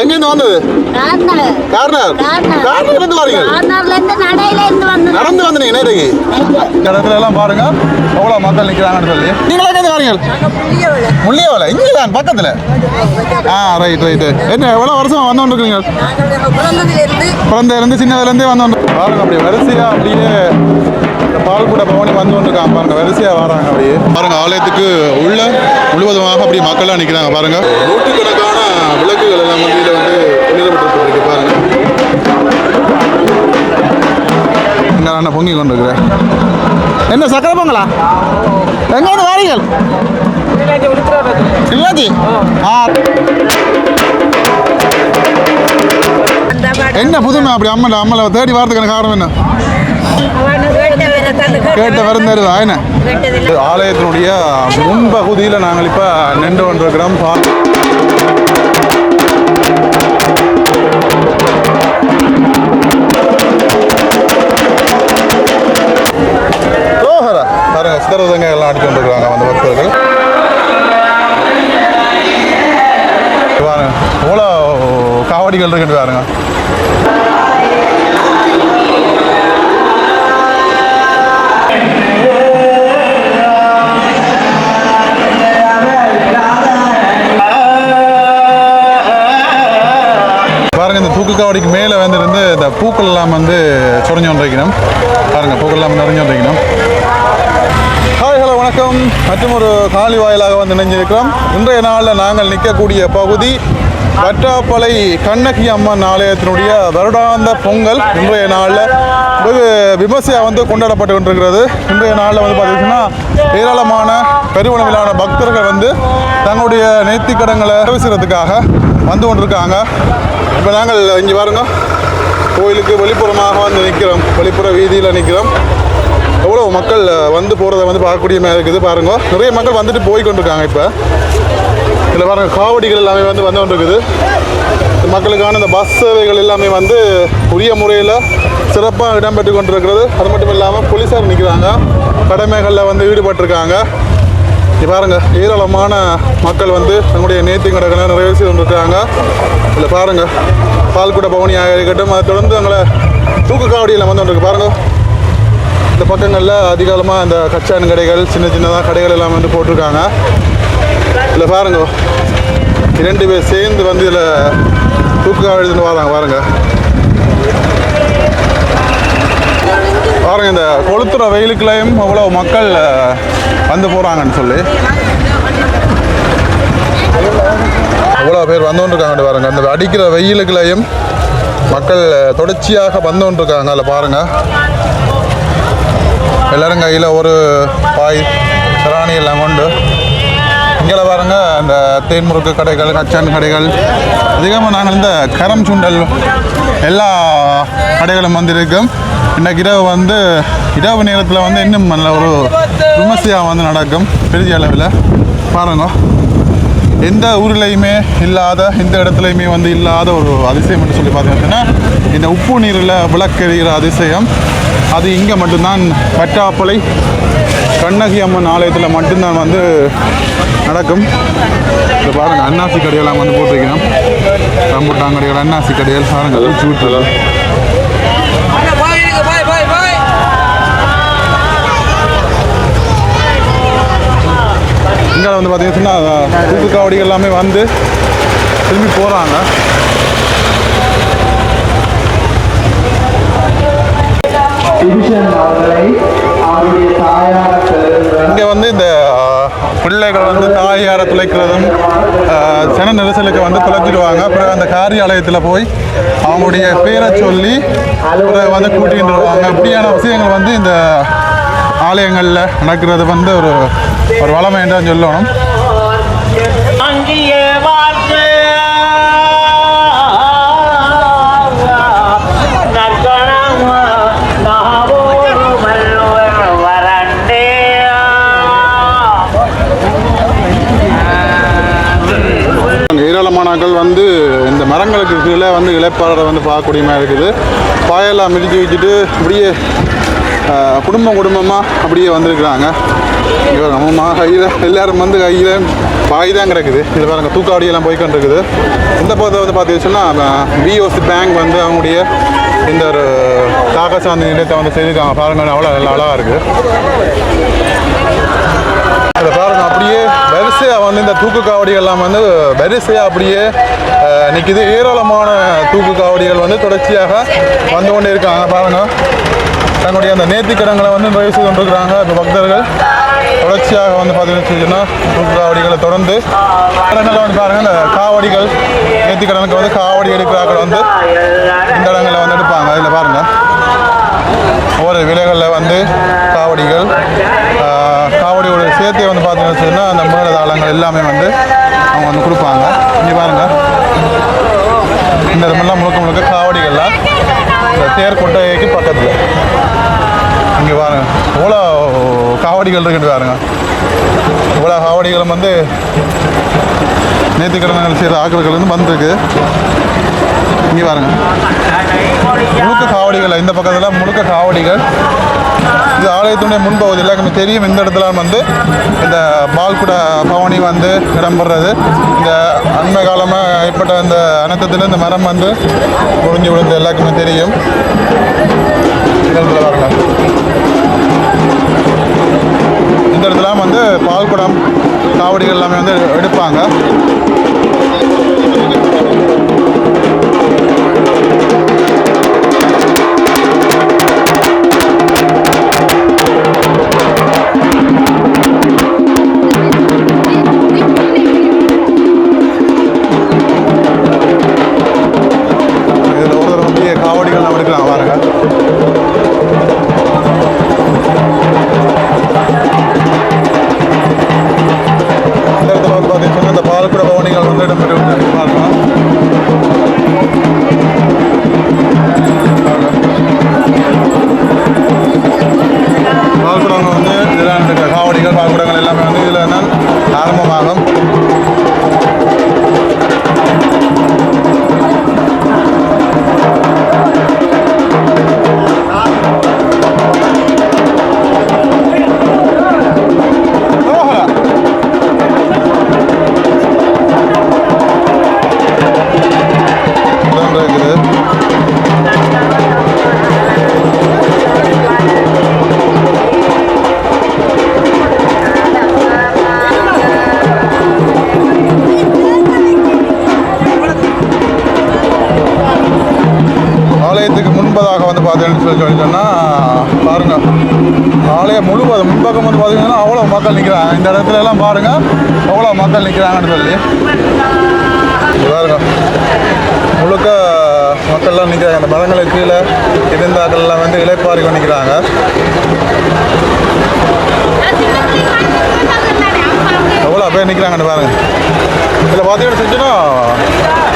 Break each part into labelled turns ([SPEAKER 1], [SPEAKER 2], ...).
[SPEAKER 1] எங்க இருந்து வந்தது?
[SPEAKER 2] கார்னர்.
[SPEAKER 1] கார்னர். இருந்து வரீங்க?
[SPEAKER 2] கார்னர்ல இருந்து நடையில இருந்து வந்து
[SPEAKER 1] நடந்து வந்தீங்க நேரடி இந்த இடத்துல எல்லாம் பாருங்க. எவ்வளவு மக்கள் நிக்கிறாங்கன்னு சொல்லி. நீங்களா எங்க வரீங்க? முள்ளியவளை. இங்க தான் பக்கத்துல. ஆ ரைட் ரைட் என்ன எவ்வளவு வருஷமா வந்து கொண்டிருக்கீங்க பிறந்த இருந்து சின்னதுல இருந்தே வந்து பாருங்க அப்படியே வரிசையா அப்படியே பால்குட பவனி வந்து கொண்டிருக்காங்க. பாருங்க வரிசையா வராங்க அப்படியே. பாருங்க ஆலயத்துக்கு உள்ள முழுவதுமாக அப்படி மக்கள்லாம் நிக்கிறாங்க. பாருங்க. நூற்றுக்கணக்கான விளக்குகள் எல்லாம் வந்து இதுல வந்து ஒளிரப்பட்டு பாருங்க. நான் பொங்கி கொண்டிருக்கிறேன் என்ன சக்கரை பொங்கலா? எங்க இருந்து வாரீங்கள் இல்லாச்சி ஆ. என்ன புதுமை அப்படி அம்மல அம்மல தேடி வாரத்துக்கான காரணம் என்ன? கேட்ட வரும் தருதா என்ன? ஆலயத்தினுடைய முன்பகுதியில் நாங்கள் இப்போ நின்று கொண்டிருக்கிறோம். பா- சிதற பாருங்க எல்லாம் அடிச்சு கொண்டிருக்கிறாங்க அந்த பக்தர்கள். பாருங்க. எவ்வளோ காவடிகள் இருக்குன்னு பாருங்க. பாருங்க இந்த தூக்கு காவடிக்கு மேலே வந்துருந்து இந்த பூக்கள் எல்லாம் வந்து சுரஞ்சு கொண்டிருக்கணும் பாருங்க பூக்கள் எல்லாம் நிறைஞ்சு கொண்டிருக்கணும் வணக்கம். மற்றும் ஒரு காலி வாயிலாக வந்து இணைஞ்சிருக்கிறோம். இன்றைய நாளில் நாங்கள் நிற்கக்கூடிய பகுதி வட்டாப்பளை கண்ணகி அம்மன் ஆலயத்தினுடைய வருடாந்த பொங்கல் இன்றைய நாளில் வெகு விமர்சையாக வந்து கொண்டாடப்பட்டு கொண்டிருக்கிறது. இன்றைய நாளில் வந்து பார்த்தீங்கன்னா ஏராளமான பெருவளவிலான பக்தர்கள் வந்து தங்களுடைய நேர்த்திக்கடங்களை நிறைவேற்றுறதுக்காக வந்து கொண்டிருக்காங்க. இப்போ நாங்கள் இங்கே பாருங்க. கோயிலுக்கு வெளிப்புறமாக வந்து நிற்கிறோம். வெளிப்புற வீதியில் நிற்கிறோம். எவ்வளோ மக்கள் வந்து போகிறத வந்து பார்க்கக்கூடிய மாதிரி இருக்குது பாருங்க. நிறைய மக்கள் வந்துட்டு போய் கொண்டிருக்காங்க இப்போ. இதில் பாருங்கள் காவடிகள் எல்லாமே வந்து வந்து கொண்டிருக்குது. மக்களுக்கான இந்த பஸ் சேவைகள் எல்லாமே வந்து உரிய முறையில் சிறப்பாக இடம்பெற்று கொண்டிருக்கிறது. அது மட்டும் இல்லாமல் போலீஸார் நிற்கிறாங்க கடமைகளில் வந்து ஈடுபட்டிருக்காங்க. பாருங்கள் பாருங்க ஏராளமான மக்கள் வந்து தங்களுடைய நேர்த்தி கடைகளை நிறைவு கொண்டிருக்காங்க இதில் பாருங்கள் பால்குட பவனியாக இருக்கட்டும் அதை தொடர்ந்து எங்களை தூக்கு காவடியில் வந்து கொண்டிருக்கு. பாருங்கள் இந்த பக்கங்களில் அதிகாலமாக இந்த கச்சான் கடைகள் சின்ன சின்னதாக கடைகள் எல்லாம் வந்து போட்டிருக்காங்க. இதில் பாருங்க. ரெண்டு பேர் சேர்ந்து வந்து இதில் தூக்கு எழுதுன்னு வராங்க பாருங்க. பாருங்க இந்த கொளுத்துற வெயிலுக்குள்ளேயும் அவ்வளோ மக்கள் வந்து போகிறாங்கன்னு சொல்லி. அவ்வளோ பேர் வந்து கொண்டிருக்காங்க பாருங்க. அந்த அடிக்கிற வெயிலுக்குள்ளேயும் மக்கள் தொடர்ச்சியாக வந்து கொண்டிருக்காங்க அதில் பாருங்க. எல்லாரும் கையில் ஒரு பாய் சராணி எல்லாம் கொண்டு இங்கே பாருங்க அந்த தேன் முறுக்கு கடைகள் கச்சான் கடைகள். அதிகமாக நாங்கள் இந்த கரம் சுண்டல் எல்லா கடைகளும் வந்திருக்கோம். இன்றைக்கு இரவு வந்து இரவு நேரத்தில் வந்து இன்னும் நல்ல ஒரு விமர்சையாக வந்து நடக்கும் பெரிய அளவில். பாருங்க. எந்த ஊர்லேயுமே இல்லாத எந்த இடத்துலையுமே வந்து இல்லாத ஒரு அதிசயம் என்று சொல்லி பார்த்தீங்கன்னா இந்த உப்பு நீரில் விளக்கெறிகிற அதிசயம். அது இங்கே மட்டும்தான் வட்டாப்பளை கண்ணகி அம்மன் ஆலயத்தில் மட்டும்தான் வந்து நடக்கும். இப்போ பாருங்கள் அன்னாசி கடையெல்லாம் வந்து போட்டிருக்கணும் ரம்புட்டான் கடைகள் அன்னாசி கடைகள் பாருங்கள் ஊற்றி விட்டுருது
[SPEAKER 3] பாய் பாய் பாய்
[SPEAKER 1] வந்து பார்த்தீங்கன்னா தூக்கு காவடிகள் எல்லாமே வந்து திரும்பி போகிறாங்க இங்கே வந்து இந்த பிள்ளைகள் வந்து தாயாரை துளைக்கிறதும் ஆஹ், சன நெரிசலுக்கு வந்து துளைச்சிடுவாங்க. அப்புறம் அந்த காரியாலயத்தில் போய் அவங்களுடைய பேரை சொல்லி வந்து கூட்டிகிட்டு வருவாங்க. அப்படியான விஷயங்கள் வந்து இந்த ஆலயங்களில் நடக்கிறது வந்து ஒரு ஒரு வளமை என்றால் சொல்லணும். ஏராளமானாக்கள் வந்து இந்த மரங்களுக்கு கீழே வந்து இலைப்பாறை வந்து பார்க்கக்கூடிய மாதிரி இருக்குது. பாயெல்லாம் மிதிச்சு வச்சுட்டு அப்படியே ஆஹ், குடும்பம் குடும்பமாக அப்படியே வந்திருக்கிறாங்க. இவர் அம்மா கையில் எல்லாரும் வந்து கையில் பாய் தான் கிடக்குது. இது பாருங்கள் தூக்காவடியெல்லாம் போய்க்கொண்டு இருக்குது இந்த பக்கத்தில் வந்து பார்த்தீங்கன்னா பிஓசி பேங்க் வந்து அவங்களுடைய இந்த ஒரு காக்கசாந்தி நிலையத்தை வந்து செய்திருக்காங்க பாருங்க அவ்வளோ நல்லா அழகாக இருக்குது இதை பாருங்க அப்படியே வரிசையாக வந்து இந்த தூக்கு காவடிகள்லாம் வந்து வரிசையாக அப்படியே நிற்கிது ஏராளமான தூக்கு காவடிகள் வந்து தொடர்ச்சியாக வந்து கொண்டே இருக்காங்க. பாருங்க. தன்னுடைய அந்த நேர்த்திக்கடங்களை வந்து நிறைவு செய்து கொண்டிருக்கிறாங்க. இப்போ பக்தர்கள் தொடர்ச்சியாக வந்து பார்த்தீங்கன்னா தூக்கு காவடிகளை தொடர்ந்து இடங்களில் வந்து பாருங்கள் இந்த காவடிகள் நேர்த்திக்கடனுக்கு வந்து காவடி எடுக்கிறார்கள் வந்து இந்த இடங்களில் வந்து எடுப்பாங்க. இதில் பாருங்கள் ஒவ்வொரு விலைகளில் வந்து காவடிகள் காவடியோட சேர்த்து வந்து பார்த்தீங்கன்னு சொன்னால் அந்த மேலதாளங்கள் எல்லாமே வந்து அவங்க வந்து கொடுப்பாங்க. இங்கே பாருங்க. இந்த இடமெல்லாம் முழுக்க முழுக்க காவடிகள்லாம் தேர் கொட்டைக்கு பக்கத்தில். இங்கே பாருங்க. இவ்வளோ காவடிகள் இருக்குன்னு பாருங்க. இவ்வளோ காவடிகளும் வந்து நேர்த்திக்கடன்கள் செய்கிற ஆக்களுக்கு வந்து வந்திருக்கு. இங்கே பாருங்க. முழுக்க காவடிகள் இந்த பக்கத்தில் முழுக்க காவடிகள். இது ஆலயத்துடைய முன்பகுதி எல்லாருக்குமே தெரியும் இந்த இடத்துல வந்து இந்த பால்குட பவனி வந்து இடம்பெறது இந்த அண்மை காலமாக ஏற்பட்ட இந்த அனர்த்தத்தில் இந்த மரம் வந்து முறிஞ்சு விழுந்து எல்லாருக்குமே தெரியும். இந்த இடத்துல பாருங்க. இந்த இடத்துல வந்து பால்குடம் காவடிகள் எல்லாமே வந்து எடுப்பாங்க. எல்லாம் பாருங்க. அவ்வளோ மக்கள் நிற்கிறாங்கன்னு சொல்லி. பாருங்க. முழுக்க மக்கள்லாம் நிற்கிறாங்க அந்த மரங்களுக்கு கீழே இருந்தாக்கள்லாம் வந்து இலைப்பாரி கொண்டு நிற்கிறாங்க எவ்வளோ பேர் நிற்கிறாங்கன்னு பாருங்க. இதில் பார்த்தீங்கன்னு செஞ்சுன்னா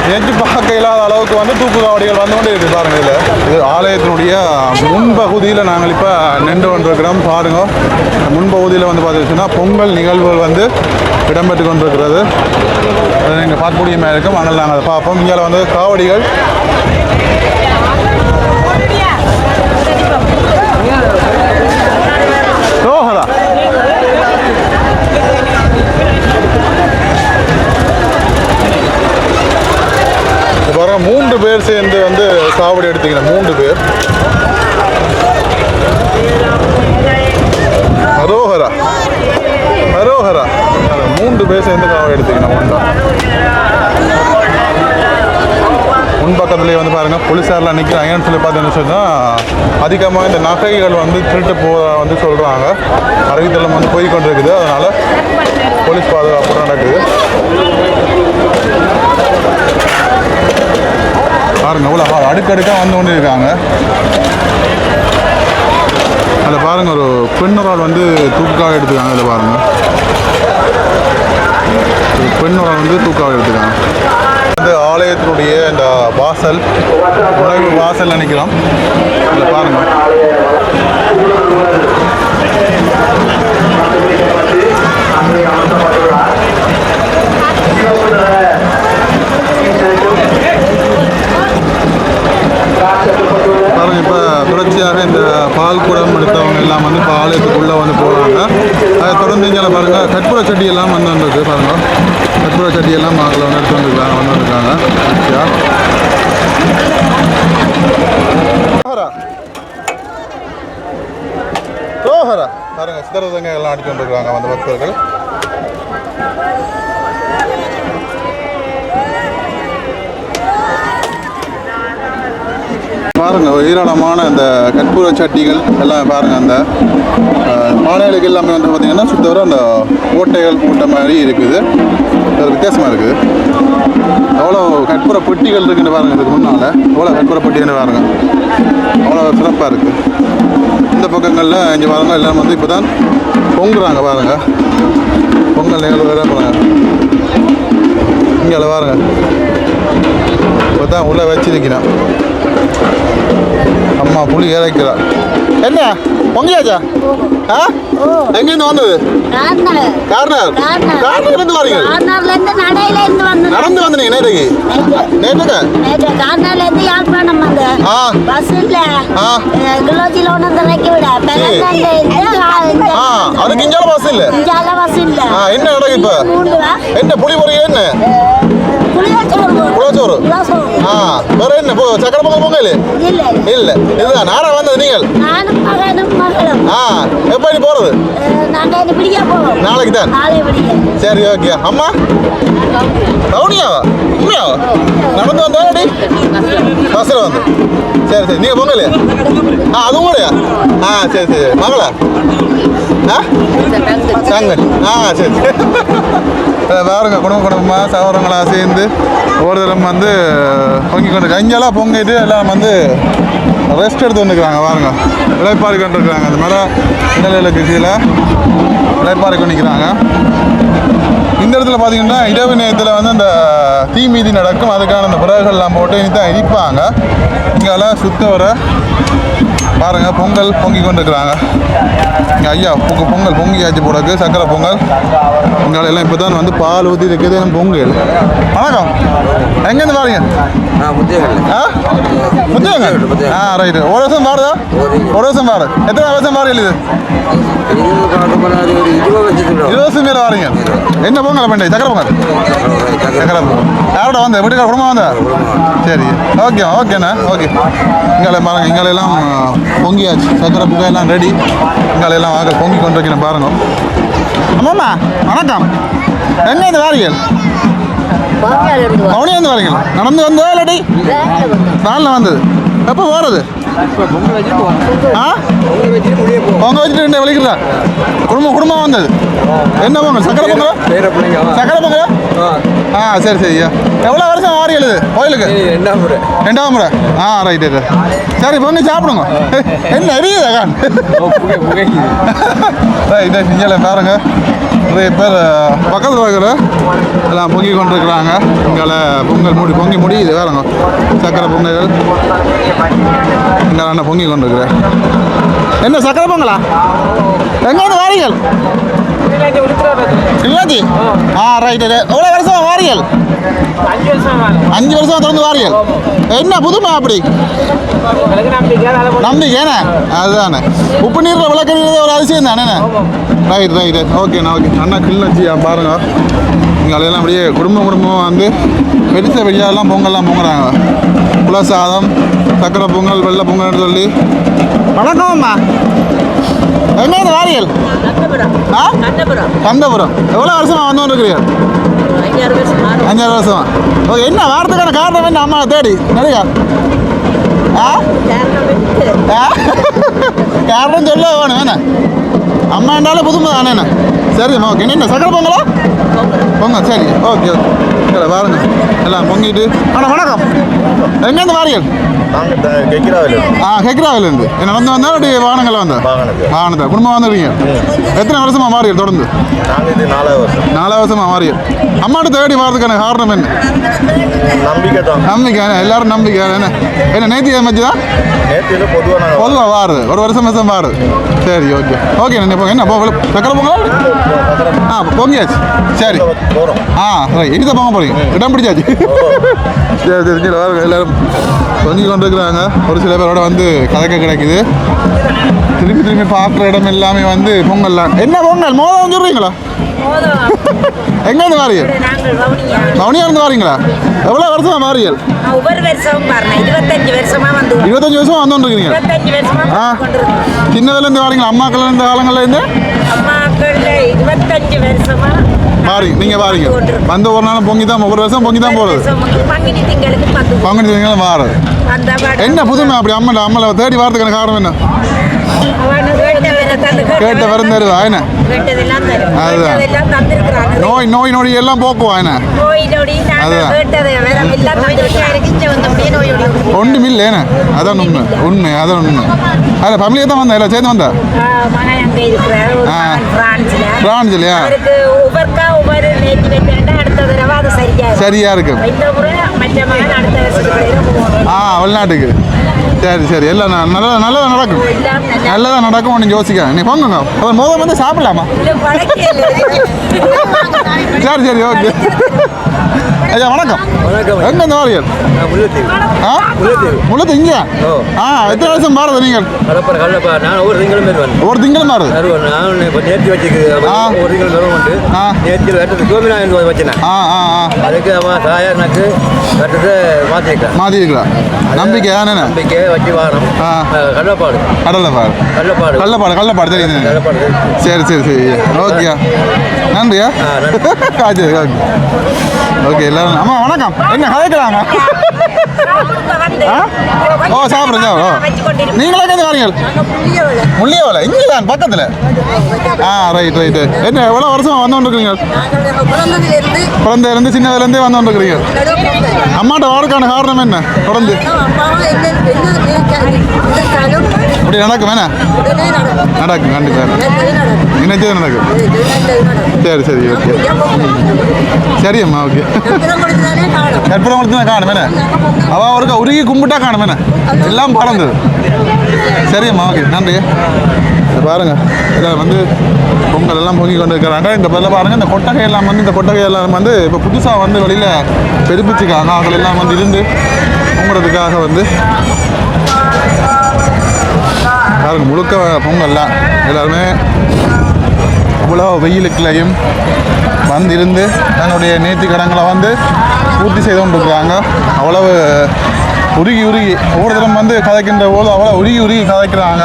[SPEAKER 1] நெஞ்சு பார்க்க இல்லாத அளவுக்கு வந்து தூக்கு காவடிகள் வந்து கொண்டு இருக்குது பாருங்க இதில். இது ஆலயத்தினுடைய முன்பகுதியில் நாங்கள் இப்போ நின்று கொண்டிருக்கிறோம். பாருங்க. முன்பகுதியில் வந்து பார்த்தீங்கன்னா பொங்கல் நிகழ்வுகள் வந்து இடம்பெற்று கொண்டிருக்கிறது. அதை நீங்கள் பார்க்கக்கூடிய இருக்கும். ஆனால் நாங்கள் அதை பார்ப்போம். இங்கே வந்து காவடிகள் ரோஹரா இப்ப பாருங்க மூன்று பேர் சேர்ந்து வந்து சாவடி எடுத்தீங்கன்னா மூன்று பேர். அரோஹரா அரோஹரா மூன்று பேர் சேர்ந்து காவடி எடுத்தீங்கன்னா ஒன்றா. முன்பக்கத்துலேயே வந்து பாருங்க போலீஸார்லாம் நிற்கிறாங்கன்னு சொல்லி பார்த்தீங்கன்னு சொன்னால் அதிகமாக இந்த நகைகள் வந்து திருட்டு போக வந்து சொல்கிறாங்க அறிவித்தலம் வந்து போய் கொண்டிருக்குது அதனால் போலீஸ் பாதுகாப்பு நடக்குது. பாருங்க இவ்வளோ அடுக்கடுக்காக வந்து கொண்டு இருக்காங்க அதில் பாருங்க ஒரு பெண்ணொரால் வந்து தூக்காக எடுத்துக்காங்க அதில் பாருங்க. ஒரு வந்து தூக்காக எடுத்துக்காங்க. வந்து ஆலயத்தினுடைய இந்த வாசல் நுழைவு வாசல் நினைக்கலாம் இதில் பாருங்க. பாருங்க இப்போ தொடர்ச்சியாக இந்த பால் குடம் எடுத்தவங்க எல்லாம் வந்து இப்போ ஆலயத்துக்குள்ளே வந்து போகிறாங்க அதை தொடர்ந்து கற்பூர சட்டி எல்லாம் வந்து வந்திருக்கு பாருங்கள் கற்பூர சட்டி எல்லாம் அதில் வந்து எடுத்து வந்துருக்காங்க வந்து வந்திருக்காங்க. தொடர்ச்சியாக பாருங்க சிதறதங்க எல்லாம் அடிச்சு வந்துருக்காங்க அந்த பக்தர்கள். பாருங்கள் ஏராளமான இந்த கற்பூர சட்டிகள் எல்லாம் பாருங்கள் அந்த அஹ், பானைகளுக்கு எல்லாமே வந்து பார்த்திங்கன்னா சுத்தவரை அந்த ஓட்டைகள் போட்ட மாதிரி இருக்குது. அது வித்தியாசமாக இருக்குது. அவ்வளோ கற்பூர பெட்டிகள் இருக்குன்னு பாருங்கள் இதுக்கு முன்னால். அவ்வளோ கற்பூர பெட்டின்னு பாருங்கள் அவ்வளோ சிறப்பாக இருக்குது இந்த பக்கங்களில் இங்கே பாருங்கள் எல்லாம் வந்து இப்போ தான் பொங்குறாங்க பாருங்க. பொங்கல் நிகழ்வு வேறு பாருங்கள் இங்கே பாருங்கள் இப்போ தான் உள்ளே வச்சு நிற்கிறான் அம்மா புளி இறக்கிறா. என்ன? பொங்கியாச்சா? ஆ? எங்கேருந்து வந்தது?
[SPEAKER 2] கார்னர்.
[SPEAKER 1] கார்னர் இருந்து வரீங்க?
[SPEAKER 2] கார்னர்ல இருந்து நடையில இருந்து வந்தோம்
[SPEAKER 1] நடந்து வந்தீங்க நேற்றுக்கு? நேற்றுக்கு?
[SPEAKER 2] நேற்று கார்னர்ல இருந்து யாழ்ப்பாணம் வந்து
[SPEAKER 1] ஆ.
[SPEAKER 2] பஸ் இல்ல
[SPEAKER 1] ஆ.
[SPEAKER 2] கிலோஜில ஒன்று வந்து இறக்கி விட பெலந்தாண்ட இருந்து
[SPEAKER 1] ஆ. அதுக்கு இங்கே பஸ் இல்லை
[SPEAKER 2] இஞ்சால பஸ் இல்ல?
[SPEAKER 1] ஆ என்ன நடக்கு இப்போ?
[SPEAKER 2] மூன்று வா.
[SPEAKER 1] என்ன புளி பொரியல் என்ன?
[SPEAKER 2] புளியாச்சோறு
[SPEAKER 1] புளியோச்சோறு. வேற என்ன போ சக்கரை பொங்கல் பொங்கல்
[SPEAKER 2] இல்ல
[SPEAKER 1] இதுதான் நாரா வந்தது நீங்கள் ஆ எப்போ நீ
[SPEAKER 2] போவோம்
[SPEAKER 1] நாளைக்கு தான் சரி ஓகே அம்மா ரவுனியாவா உண்மையா? நடந்து வந்தாடி பஸ்ஸில் வந்து. சரி சரி. நீங்கள் பொங்கல்? ஆ அதுவும் கூடயா? ஆ சரி சரி. மகளா? ஆ? தங்கச்சி. ஆ சரி சரி. பாருங்க குடும்ப குடும்பமாக சகோதரங்களாக சேர்ந்து ஒரு தரம் வந்து பொங்கி கொண்டு கஞ்செல்லாம் பொங்கிட்டு எல்லாம் வந்து ரெஸ்ட் எடுத்து வந்துருக்காங்க பாருங்க. இழைப்பாடி கொண்டு இருக்கிறாங்க. அந்த மாதிரி நிழலுக்கு கீழே கொண்டு நிற்கிறாங்க இந்த இடத்துல பார்த்தீங்கன்னா இரவு நேரத்தில் வந்து அந்த தீ மீதி நடக்கும். அதுக்கான அந்த விறகுகள்லாம் போட்டு தான் எரிப்பாங்க இங்கெல்லாம் சுத்த வர பாருங்க பொங்கல் பொங்கி கொண்டிருக்கிறாங்க. இங்கே ஐயா பொங்க பொங்கல் பொங்கியாச்சு போடக்கு சக்கரை பொங்கல். இங்கே எல்லாம் இப்போ தான் வந்து பால் ஊற்றி இருக்குது பொங்கல். வணக்கம். எங்கேருந்து பாருங்க
[SPEAKER 3] ஆ? முத்தியங்கள்
[SPEAKER 1] ஆ ரைட்டு ஒரு வருஷம் பாருதா ஒரு வருஷம் பாரு. எத்தனை வருஷம் பாரு இது
[SPEAKER 3] இருபது
[SPEAKER 1] வருஷம் மேலே வாரீங்க. என்ன பொங்கல் பண்ணி சக்கரை பொங்கல் சக்கரை பொங்கல் யாரோட வந்த? வீட்டுக்கார குடும்பம் வந்தா? சரி. ஓகே ஓகேண்ணா ஓகே. இங்கால பாருங்க இங்கால எல்லாம் பொங்கியாச்சு. சக்கரை பொங்கல் எல்லாம் ரெடி இங்கால எல்லாம் வாங்க பொங்கி கொண்டு வைக்கணும் பாருங்க. ஆமாம்மா வணக்கம். எங்க இந்த வாரீங்கள் அவனே வந்து வாரீங்க நடந்து வந்தா இல்லாட்டி? வேனில் வந்தது. எப்போ போகிறது பொங்க வச்சுட்டு ரெண்டு வலிக்கிறா குடும்பம் குடும்பம் வந்தது. என்ன பொங்கல்? சக்கரை பொங்கல்? சக்கரை பொங்கல்? ஆ. சரி சரி எவ்வளோ வருஷம் வாரி எழுது? கோயிலுக்கு?
[SPEAKER 3] ரெண்டாம் முறை
[SPEAKER 1] ரெண்டாவது முறை ஆ ரைட் ரைட் சரி பொங்கல் சாப்பிடுங்க. என்ன எரியுதா கான் ரைட் இங்கே பாருங்க. நிறைய பேர் பக்கத்தில் இருக்கிற எல்லாம் பொங்கி கொண்டிருக்கிறாங்க. இங்கால பொங்கல் மூடி பொங்கி முடியுது வேறங்க சக்கரை பொங்கல். என்ன அண்ணன் பொங்கி கொண்டிருக்கிற? என்ன சக்கரை பொங்கலா? எங்கேருந்து வாரிகள்? இல்லாச்சி ஆ ரைட் எவ்வளோ வருஷம் வாரியல்
[SPEAKER 4] அஞ்சு வருஷம்
[SPEAKER 1] அஞ்சு வருஷம் தொடர்ந்து வாரியல் என்ன புதுமா அப்படி?
[SPEAKER 4] நம்பிக்கை
[SPEAKER 1] என்ன அதுதானே. உப்பு நீரில் விளக்கிறது ஒரு அதிசயம் தானே ரைட் ரைட் ஓகேண்ணா ஓகே அண்ணா கிள்ளச்சியா பாருங்க. இங்கே எல்லாம் அப்படியே குடும்பம் குடும்பம் வந்து பெருச பெரியாலாம் பொங்கல்லாம் பொங்குறாங்க. குலசாதம் சக்கரை பொங்கல் வெள்ளை பொங்கல்னு சொல்லி. வணக்கம் அம்மா எங்கே இந்த வாரியல் ஆ? கந்தபுரம் எவ்வளோ வருஷமா வந்து இருக்கிறீர்கள் அஞ்சாறு வருஷமா? ஓகே என்ன வாரத்துக்கான காரணம் என்ன? அம்மா தேடி. நிறையா? காரணம் சொல்ல வேணும் என்ன? அம்மா என்றாலும் புதுமை தானே என்ன? சரிம்மா ஓகே. என்ன சக்கரை பொங்கலா? பொங்கல். சரி. Okay okay. சரி பாருங்க எல்லாம் பொங்கிட்டு. அண்ணா வணக்கம். எங்கேருந்து வாரியல்
[SPEAKER 5] நாங்கள் கெக்கிராவில்
[SPEAKER 1] ஆ ஹெக்ராவிலேருந்து என்ன வந்து வந்தா அப்படி வாகனங்கள் வந்தா?
[SPEAKER 5] வாகனங்கள்.
[SPEAKER 1] வாகனத்தை குடும்பம் வந்துருக்கீங்க? எத்தனை வருஷமா மாறியல் தொடர்ந்து?
[SPEAKER 5] நாங்கள் இது நாலாவது வருஷம்.
[SPEAKER 1] நாலு வருஷமா மாறியல் அம்மாட்ட தேடி வர்றதுக்கான காரணம் என்ன?
[SPEAKER 5] நம்பிக்கை தான்.
[SPEAKER 1] நம்பிக்கை? எல்லாரும் நம்பிக்கை என்ன? என்ன நேத்தி ஏமாச்சு தான்
[SPEAKER 5] நேற்று பொதுவாக
[SPEAKER 1] பொதுவாக வாருது. ஒரு வருஷம் வருஷம் வாருது. சரி ஓகே. ஓகே என்ன என்ன பொங்கல்? சக்கரை பொங்கல். ஆ பொங்கியாச்சு. சரி. ஆ ரைட் பொங்க இடம் பிடிச்சாச்சு. வாருங்க எல்லாரும் பொங்கி கொண்டு இருக்கிறாங்க ஒரு சில பேரோட வந்து கதைக்க கிடைக்குது. திருப்பி திரும்பி பார்க்குற இடம் எல்லாமே வந்து பொங்கல்லாம் என்ன பொங்கல்? மோதம் சொல்கிறீங்களா எங்கேருந்து
[SPEAKER 2] வவுனியா.
[SPEAKER 1] மவுனியா இருந்து வாரீங்களா? எவ்வளோ வருஷமா
[SPEAKER 2] பாருங்க இருபத்தஞ்சு வருஷமா வந்து
[SPEAKER 1] இருபத்தஞ்சு வருஷமா வந்து இருக்கீங்க சின்னதுலேருந்து வாரீங்களா? அம்மாக்கள் இருந்த காலங்கள்ல இருந்து?
[SPEAKER 2] அம்மாக்கள் இருபத்தஞ்சு வருஷமா
[SPEAKER 1] வாரி நீங்கள் வாரீங்க. வந்து ஒரு நாள் பொங்கி தான் ஒவ்வொரு வருஷம் பொங்கி தான் போகிறது
[SPEAKER 2] பங்கினி திங்களுக்கு பாடு
[SPEAKER 1] என்ன புதுமை அப்படி அம்மல அம்மலை தேடி வாரத்துக்கான காரணம் என்ன?
[SPEAKER 2] கேட்ட
[SPEAKER 1] வரம் தருவா என்ன? அதுதான். நோய் நோய் நொடி எல்லாம் போக்குவா என்ன? ஒன்றும் இல்லை என்ன? அதான் உண்மை. உண்மை அதான் உண்மை. அதில் ஃபேமிலியாக தான் வந்தேன் எல்லாம் சேர்ந்து வந்தா? பிரான்ஸ் இல்லையா
[SPEAKER 2] சரியா
[SPEAKER 1] இருக்கு ஆ வெளிநாட்டுக்கு சரி சரி. எல்லாம் ந- நல்லதா நல்லதா நடக்கும்.
[SPEAKER 2] எல்லாம் நல்லா
[SPEAKER 1] நல்லதா நடக்கும் ஒன்றும் யோசிக்க. நீ போங்க முதல் வந்து சாப்பிடலாமா? சரி சரி ஓகே. ஐயா வணக்கம்.
[SPEAKER 3] வணக்கம்
[SPEAKER 1] எங்க இந்த வாரியல்
[SPEAKER 3] நான் முல்லைத்தீவு.
[SPEAKER 1] ஆ?
[SPEAKER 3] முல்லைத்தீவு.
[SPEAKER 1] முள்ளத்து இங்கே. ஆ எத்தனை வருஷம் பாருது நீங்கள்?
[SPEAKER 3] ஒரு திங்களும்
[SPEAKER 1] ஒரு திங்கள் மாறுது
[SPEAKER 3] நேர்த்தி வச்சுக்கு. ஒரு திங்கள்
[SPEAKER 1] ஆ.
[SPEAKER 3] நேர்த்தி வெட்டது கோபிநாயகன் வச்சேன்
[SPEAKER 1] ஆ ஆ ஆ.
[SPEAKER 3] அதுக்கு அவன் தாயா எனக்கு வெட்டத்தை மாற்றிருக்கேன்
[SPEAKER 1] மாற்றி இருக்கலாம் நம்பிக்கை என்ன?
[SPEAKER 3] நம்பிக்கை வச்சு வாரம். கடலப்பாடு.
[SPEAKER 1] கடலை பாரு
[SPEAKER 3] கடலப்பாடு
[SPEAKER 1] கள்ளப்பாடு கள்ளப்பாடு தெரியுது.
[SPEAKER 3] கடலப்பாடு
[SPEAKER 1] சரி சரி சரி. ஓகேயா நன்றியா?
[SPEAKER 3] ஆ,
[SPEAKER 1] சரி ஓகே. ஓகே எல்லாரும் அம்மா வணக்கம். என்ன கதைக்கலாங்க? ஓ சாப்பிடுங்க ஓ நீங்களே கேட்டு வரீங்க முள்ளியவலை இங்கே தான் பக்கத்தில். ஆ ரைட் ரைட்டு என்ன எவ்வளோ வருஷம் வந்து கொண்டிருக்கிறீங்க? பிறந்த இருந்து சின்னதுலேருந்தே வந்து கொண்டிருக்கிறீங்க. அம்மாட்ட வாடக்கான காரணம் என்ன? தொடர்ந்து அப்படி நடக்கும் வேணா நடக்கும் கண்டிப்பாக நினைச்சது நடக்கும்? சரி சரி ஓகே சரியம்மா ஓகே கற்பனை கொடுத்து காணும் என்ன? அவள் அவருக்கு உருகி கும்பிட்டா காணும் என்ன? எல்லாம் பறந்தது. சரியம்மா ஓகே நன்றி. இத பாருங்க. இதில் வந்து பொங்கல் எல்லாம் பொங்கி கொண்டு இருக்கிறாங்க இந்த பதில் பாருங்க இந்த கொட்டகை எல்லாம் வந்து இந்த கொட்டகை எல்லாம் வந்து இப்போ புதுசாக வந்து வெளியில் பெருப்பிச்சுக்காங்க அதில் எல்லாம் வந்து இருந்து பொங்குறதுக்காக வந்து பாருங்க முழுக்க பொங்கல்லாம் எல்லாருமே இவ்வளோ வெயிலுக்குள்ளையும் வந்து இருந்து தன்னுடைய நேர்த்தி கடங்களை வந்து பூர்த்தி செய்து கொண்டிருக்கிறாங்க. அவ்வளவு உருகி உருகி ஒவ்வொரு தரம் வந்து கதைக்கின்ற போது அவ்வளோ உருகி உருகி கதைக்கிறாங்க.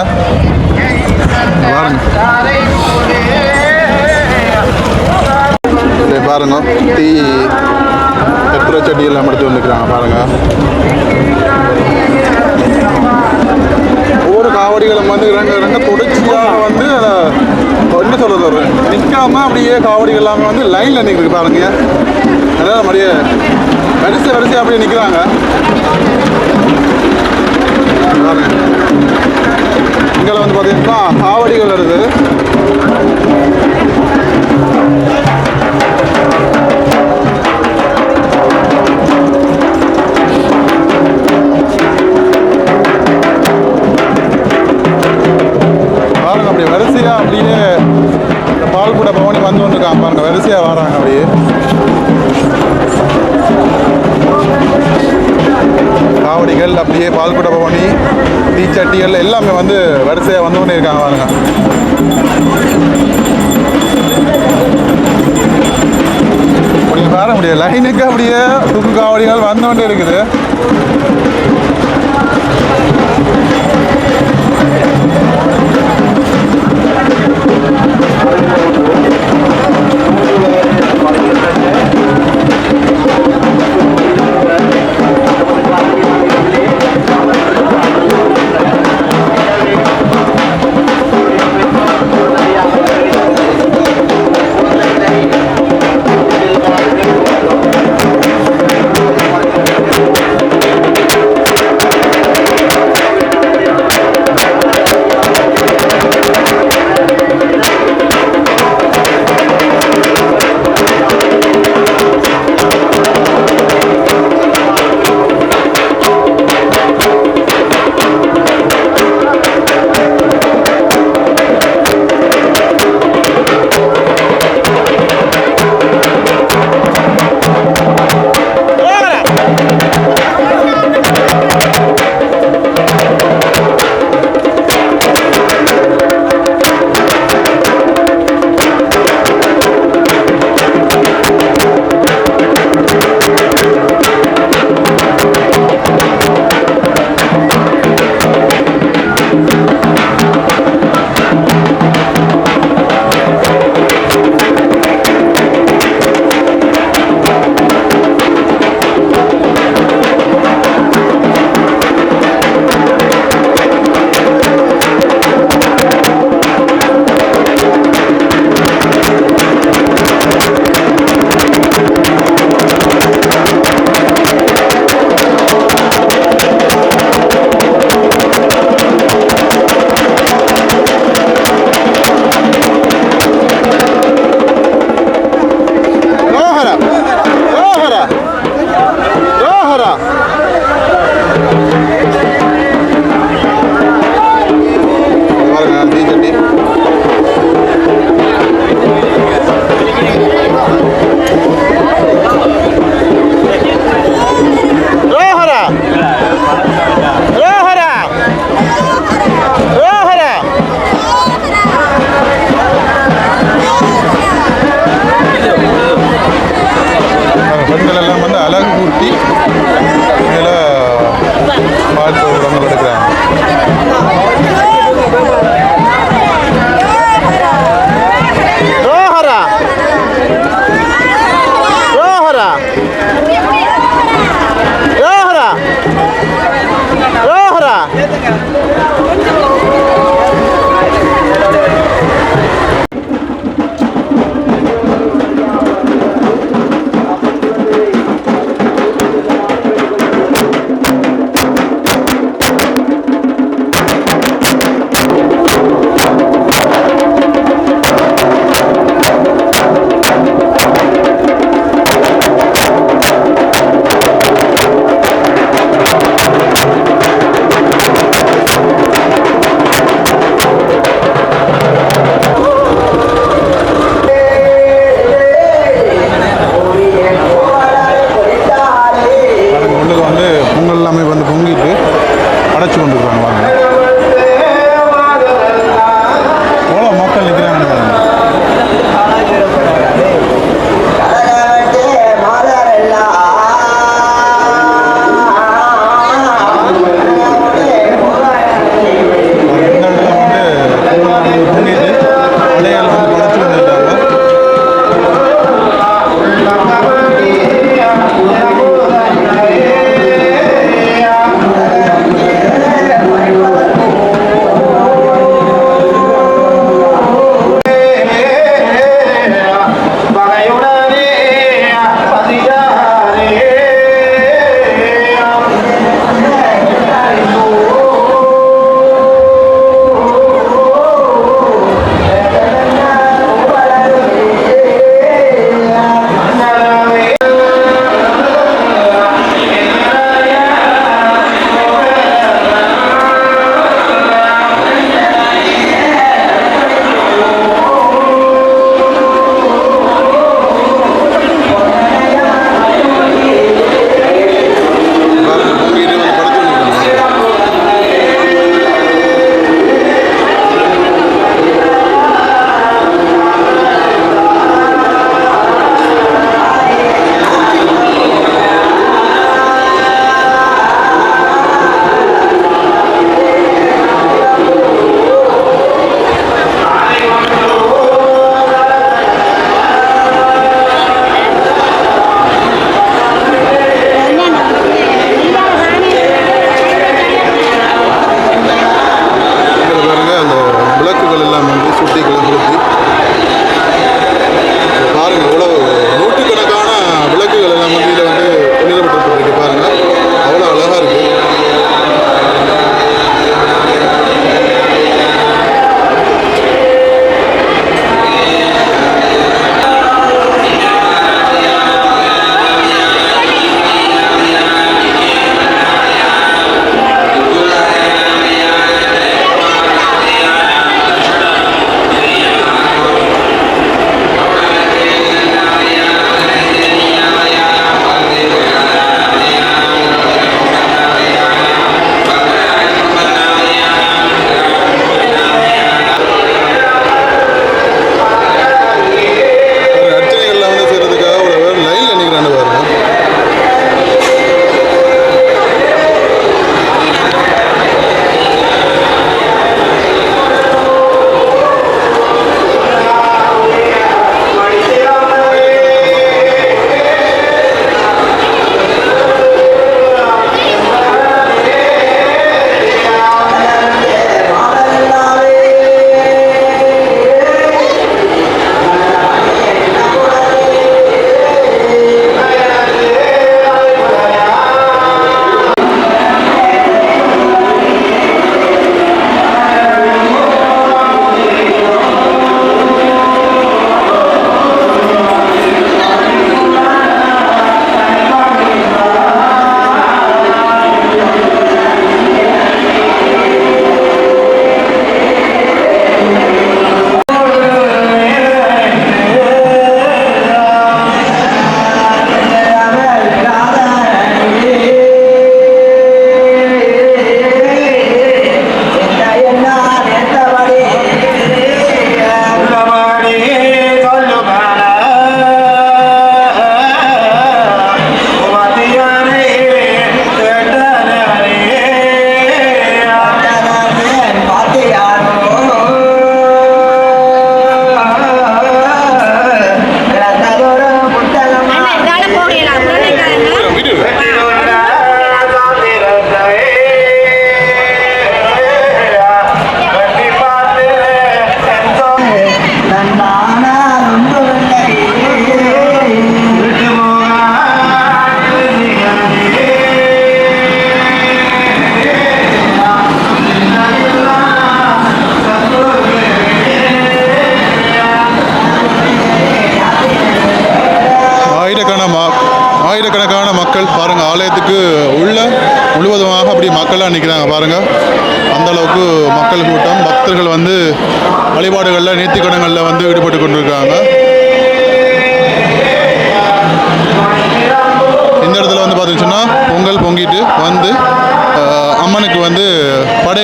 [SPEAKER 1] பாருங்க. பாருங்க. தீ எத்திர செடியெல்லாம் எடுத்து வந்துக்கிறாங்க பாருங்க ஒவ்வொரு காவடிகளும் வந்து ரெண்டு ரெண்டு தொடர்ச்சியாக வந்து என்ன சொல்கிறது ஒரு நிற்காம அப்படியே காவடிகள் எல்லாமே வந்து லைனில் நிற்கிறது பாருங்க. அதாவது அப்படியே வரிசை வரிசை அப்படியே நிற்கிறாங்க இங்கே வந்து பார்த்தீங்கன்னா காவடிகள் இருக்குது பாருங்க அப்படியே. வரிசையாக அப்படியே இந்த பால்கூட பவனி வந்து வந்துருக்காங்க பாருங்க. வரிசையாக வராங்க அப்படியே. காவடிகள் அப்படியே பால்குட பவனி தீச்சட்டிகள் எல்லாமே வந்து வரிசையாக வந்து கொண்டு இருக்காங்க பாருங்க. அப்படி பாருங்க முடியாது லைனுக்கு அப்படியே துக்கு காவடிகள் வந்து கொண்டு இருக்குது Thank you.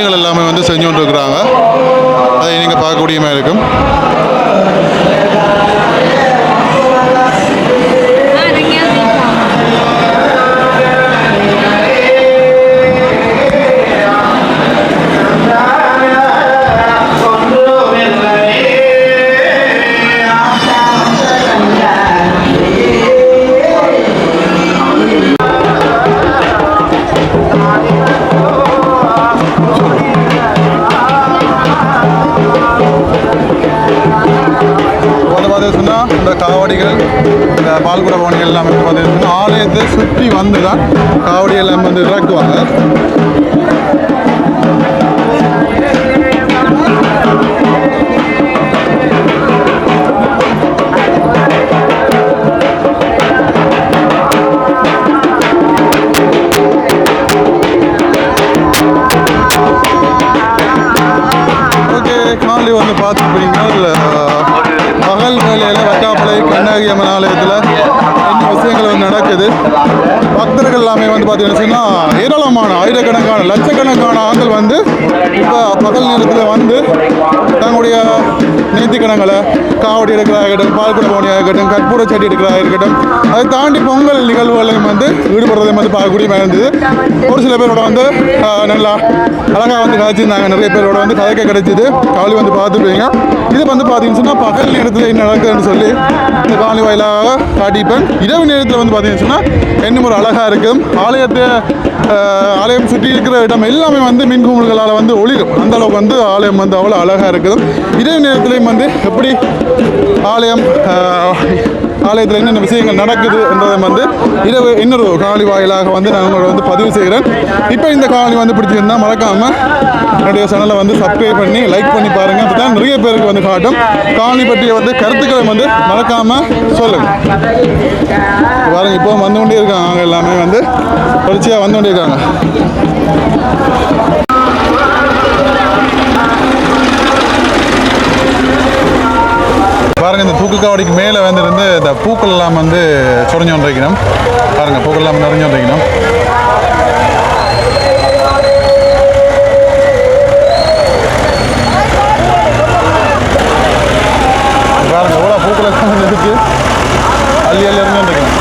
[SPEAKER 1] படைகள் எல்லாமே வந்து செஞ்சு கொண்டிருக்கிறாங்க பார்த்தீங்கன்னா ஏராளமான ஆயிரக்கணக்கான லட்சக்கணக்கான ஆண்கள் வந்து இப்போ பகல் நேரத்தில் வந்து தங்களுடைய நேர்த்திக்கணங்களை காவடி எடுக்கிறதா இருக்கட்டும் பால்குட போனியாக இருக்கட்டும் கற்பூர செடி எடுக்கிறதா இருக்கட்டும் அதை தாண்டி பொங்கல் நிகழ்வுகளையும் வந்து ஈடுபடுறதையும் வந்து பார்க்கக்கூடிய இருந்தது. ஒரு சில பேரோட வந்து நல்லா அழகாக வந்து கதைச்சிருந்தாங்க. நிறைய பேரோட வந்து கதைக்க கிடைச்சிது. காவலி வந்து பார்த்துருப்பீங்க. இது வந்து பார்த்தீங்கன்னா பகல் நேரத்தில் என்ன நடக்குதுன்னு சொல்லி இந்த காவலி வாயிலாக காட்டிப்பேன் இரவு நேரத்தில் வந்து பார்த்தீங்கன்னா இன்னும் ஒரு அழகாக இருக்கும். ஆலயத்தை ஆலயம் சுற்றி இருக்கிற இடம் எல்லாமே வந்து மின்குமுல்களால் வந்து ஒளிரும். அந்தளவுக்கு வந்து ஆலயம் வந்து அவ்வளோ அழகாக இருக்குது. இதே நேரத்துலையும் வந்து எப்படி ஆலயம் ஆலயத்தில் என்னென்ன விஷயங்கள் நடக்குது என்றதை வந்து இரவு இன்னொரு காணொலி வாயிலாக வந்து நான் உங்களை வந்து பதிவு செய்கிறேன். இப்போ இந்த காணொலி வந்து பிடிச்சிருந்தா மறக்காமல் என்னுடைய சேனலை வந்து சப்ஸ்கிரைப் பண்ணி லைக் பண்ணி பாருங்கள் அதுதான் நிறைய பேருக்கு வந்து காட்டும். காணொலி பற்றிய வந்து கருத்துக்களை வந்து மறக்காமல் சொல்லுங்கள் பாருங்க இப்போ வந்து கொண்டே இருக்காங்க. எல்லாமே வந்து தொடர்ச்சியாக வந்து கொண்டே இருக்காங்க. பாருங்கள் இந்த தூக்கு காவடிக்கு மேலே வந்துருந்து இந்த பூக்கள் எல்லாம் வந்து சுரஞ்சு வந்துருக்கணும் பாருங்கள் பூக்கள் எல்லாம் நிறைஞ்சு வந்துருக்கணும் பாருங்கள் எவ்வளோ பூக்கள் எல்லாம் இருக்குது அள்ளி அள்ளி இறந்து வந்துருக்கணும்